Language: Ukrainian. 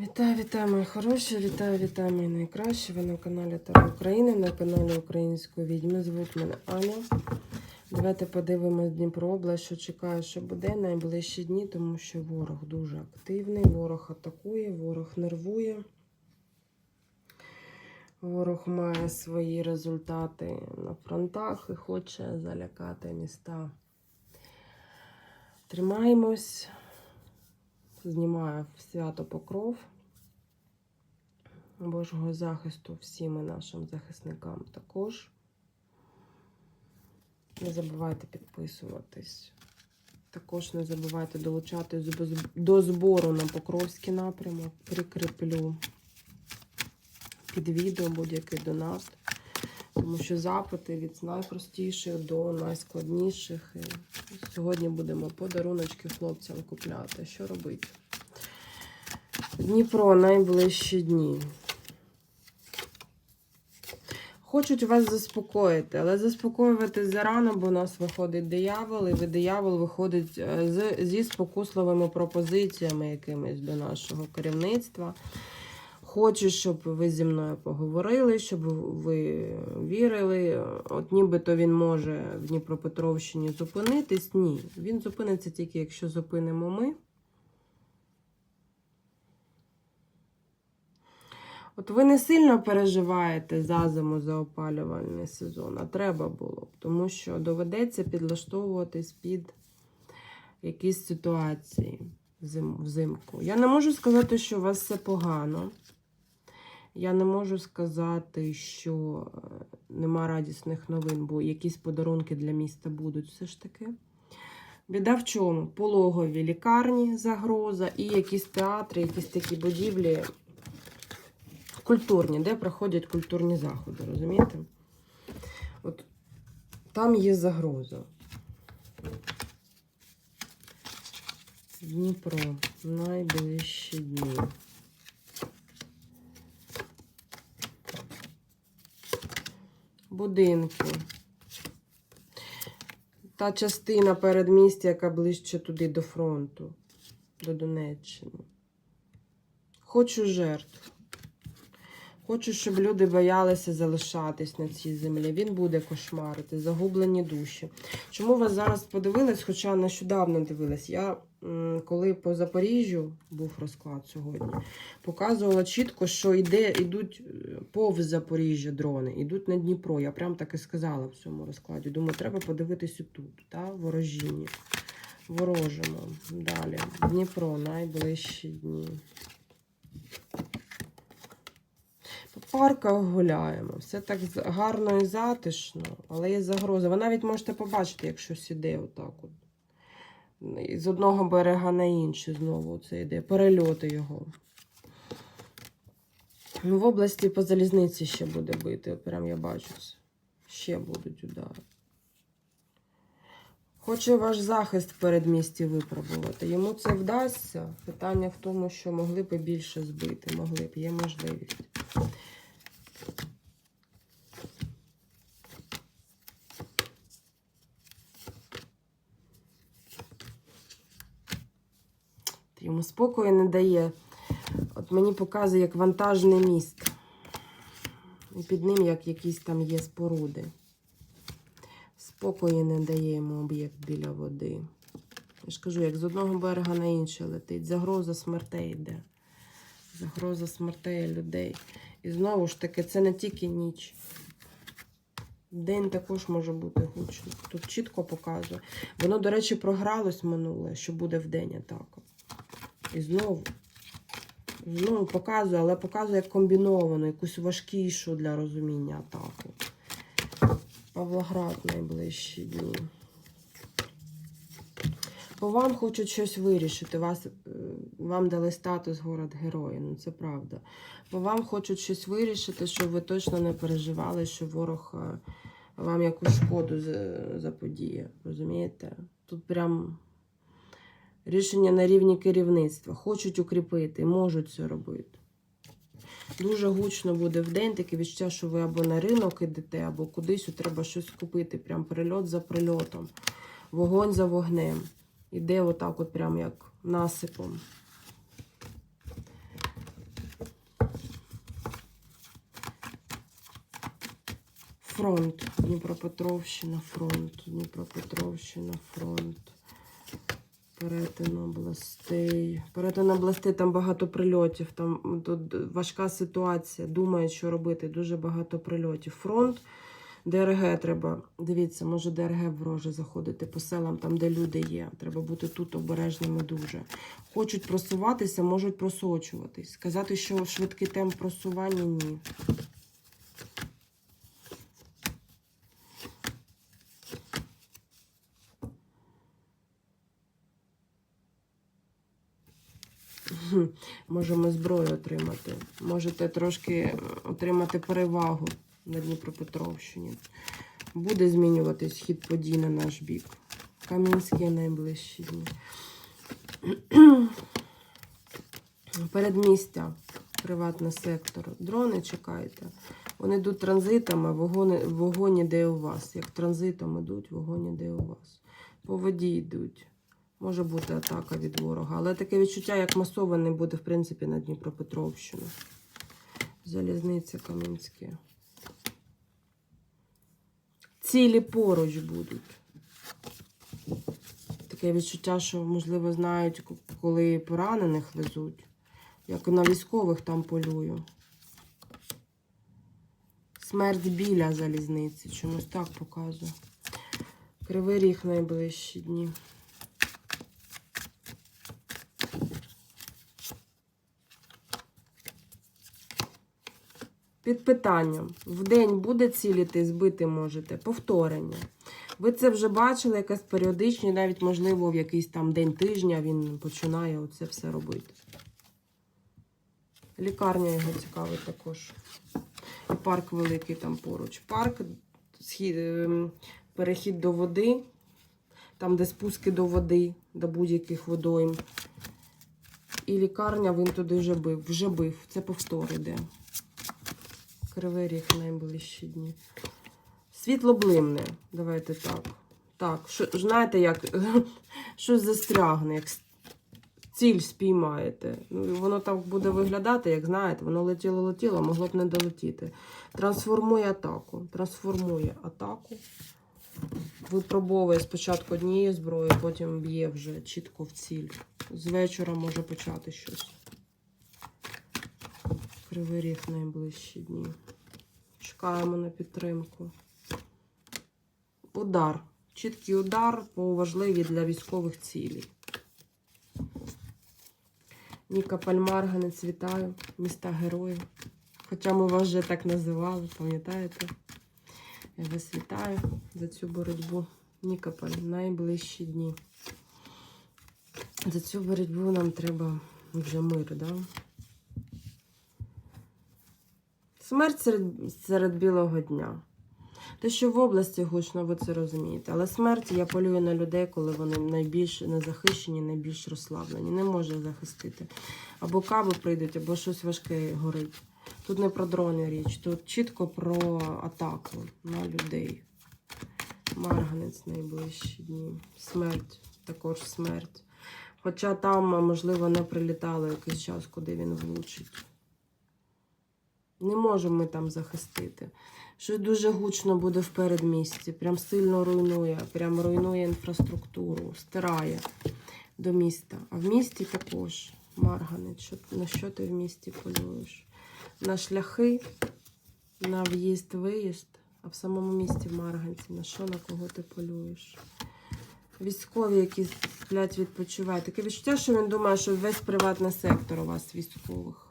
Вітаю, вітаю, мої хороші, вітаю, вітаю, мої найкращі. Ви на каналі Таро України, на каналі Української відьми. Звуть мене Аня. Давайте подивимось Дніпро область, що чекає, що буде найближчі дні, тому що ворог дуже активний, ворог атакує, ворог нервує. Ворог має свої результати на фронтах і хоче залякати міста. Тримаємось. Знімаю свято покров Божого захисту всім і нашим захисникам також. Не забувайте підписуватись. Також не забувайте долучатись до- до збору на Покровський напрямок. Прикріплю під відео будь-який донат. Тому що запити від найпростіших до найскладніших. І сьогодні будемо подаруночки хлопцям купляти. Що робити? Дніпро найближчі дні. Хочуть вас заспокоїти, але заспокоювати зарано, бо у нас виходить диявол, і диявол виходить е, з, зі спокусливими пропозиціями якимись до нашого керівництва. Хочу, щоб ви зі мною поговорили, щоб ви вірили. От нібито він може в Дніпропетровщині зупинитись. Ні, він зупиниться тільки, якщо зупинимо ми. От ви не сильно переживаєте за зиму за опалювальний сезон, а треба було б, тому що доведеться підлаштовуватись під якісь ситуації взимку. Я не можу сказати, що у вас все погано. Я не можу сказати, що е, нема радісних новин, бо якісь подарунки для міста будуть все ж таки. Біда в чому? Пологові лікарні, загроза і якісь театри, якісь такі будівлі культурні, де проходять культурні заходи, розумієте? От там є загроза. Дніпро, найближчі дні. Будинки. Та частина передмістя, яка ближче туди до фронту, до Донеччини. Хочу жертв. Хочу, щоб люди боялися залишатись на цій землі. Він буде кошмарити, загублені душі. Чому вас зараз подивилась, хоча нещодавно дивилась? Я коли по Запоріжжю був розклад сьогодні, показувала чітко, що йде, йдуть е, повз Запоріжжя дрони, йдуть на Дніпро. Я прям так і сказала в цьому розкладі. Думаю, треба подивитися тут, та, ворожіння. Ворожимо. Далі. Дніпро, найближчі дні. Парках гуляємо. Все так гарно і затишно, але є загроза. Ви навіть можете побачити, якщо іде отак. От. З одного берега на інший знову це йде. Перельоти його. Ну, в області по залізниці ще буде бити. Прям я бачу. Ще будуть удари. Хоче ваш захист в передмісті випробувати. Йому це вдасться. Питання в тому, що могли б більше збити. Могли б, є можливість. Йому спокою не дає. От мені показує як вантажний міст. І під ним як якісь там є споруди. Спокою не дає йому об'єкт біля води. Я ж кажу, як з одного берега на інший летить. Загроза смертей йде. Загроза смертей людей. І знову ж таки, це не тільки ніч. День також може бути гучно. Тут чітко показує. Воно, до речі, програлось минуле, що буде вдень атака. І знову. Знову показує, але показує як комбіновано, якусь важкішу для розуміння атаку. Павлоград найближчі дні. По вам хочуть щось вирішити. Вас, е, вам дали статус город героя, ну це правда. По вам хочуть щось вирішити, щоб ви точно не переживали, що ворог е, вам якусь шкоду заподіє. Розумієте? Тут прям рішення на рівні керівництва. Хочуть укріпити, можуть це робити. Дуже гучно буде в день таке відчуття, що ви або на ринок ідете, або кудись треба щось купити. Прям прильот за прильотом, вогонь за вогнем. Іде отак, от прям як насипом. Фронт, Дніпропетровщина, фронт, Дніпропетровщина, фронт. Перетин областей. Перетин областей, там багато прильотів, там важка ситуація. Думають, що робити. Дуже багато прильотів. Фронт. ДРГ треба. Дивіться, може ДРГ вороже заходити по селам, там, де люди є. Треба бути тут обережними дуже. Хочуть просуватися, можуть просочуватись. Сказати, що швидкий темп просування ні. Можемо зброю отримати. Можете трошки е, отримати перевагу на Дніпропетровщині. Буде змінюватись хід подій на наш бік. Кам'янські найближчі дні. Передмістя, приватний сектор. Дрони чекайте. Вони йдуть транзитами, вогони, вогонь іде у вас. Як транзитом йдуть, вогонь іде у вас. По воді йдуть. Може бути атака від ворога. Але таке відчуття, як масований буде, в принципі, на Дніпропетровщину. Залізниця Кам'янське. Цілі поруч будуть. Таке відчуття, що, можливо, знають, коли поранених везуть. Як на військових там полюю. Смерть біля залізниці. Чомусь так показує. Кривий ріг найближчі дні. Під питанням. Вдень буде ціліти, збити можете. Повторення. Ви це вже бачили, якась періодичність, навіть, можливо, в якийсь там день тижня він починає оце все робити. Лікарня його цікавить також. І парк великий там поруч. Парк, ем, перехід до води, там, де спуски до води, до будь-яких водойм. І лікарня він туди вже бив. Вже бив. Це повтор іде. Кривий ріг найближчі дні. Світло блимне. Давайте так. Так, що, знаєте, як щось застрягне, як ціль спіймаєте. Ну, воно так буде виглядати, як знаєте, воно летіло, летіло, могло б не долетіти. Трансформує атаку. Трансформує атаку. Випробовує спочатку однією зброєю, потім б'є вже чітко в ціль. З вечора може почати щось. Кривий ріг найближчі дні. Чекаємо на підтримку. Удар. Чіткий удар по важливій для військових цілей. Ніка Пальмарганець, вітаю. Міста героїв. Хоча ми вас вже так називали, пам'ятаєте? Я вас вітаю за цю боротьбу. Нікополь, найближчі дні. За цю боротьбу нам треба вже мир, да? Смерть серед, серед білого дня. Те, що в області гучно, ви це розумієте. Але смерть я полюю на людей, коли вони найбільш незахищені, найбільш розслаблені. Не може захистити. Або каби прийдуть, або щось важке горить. Тут не про дрони річ, тут чітко про атаку на людей. Марганець найближчі дні. Смерть, також смерть. Хоча там, можливо, не прилітало якийсь час, куди він влучить. Не можемо ми там захистити. Щось дуже гучно буде в передмісті. Прям сильно руйнує, прям руйнує інфраструктуру, стирає до міста. А в місті також Марганець. Що, на що ти в місті полюєш? На шляхи, на в'їзд-виїзд, а в самому місті в Марганці. На що, на кого ти полюєш? Військові, які сплять, відпочивають. Таке відчуття, що він думає, що весь приватний сектор у вас військових.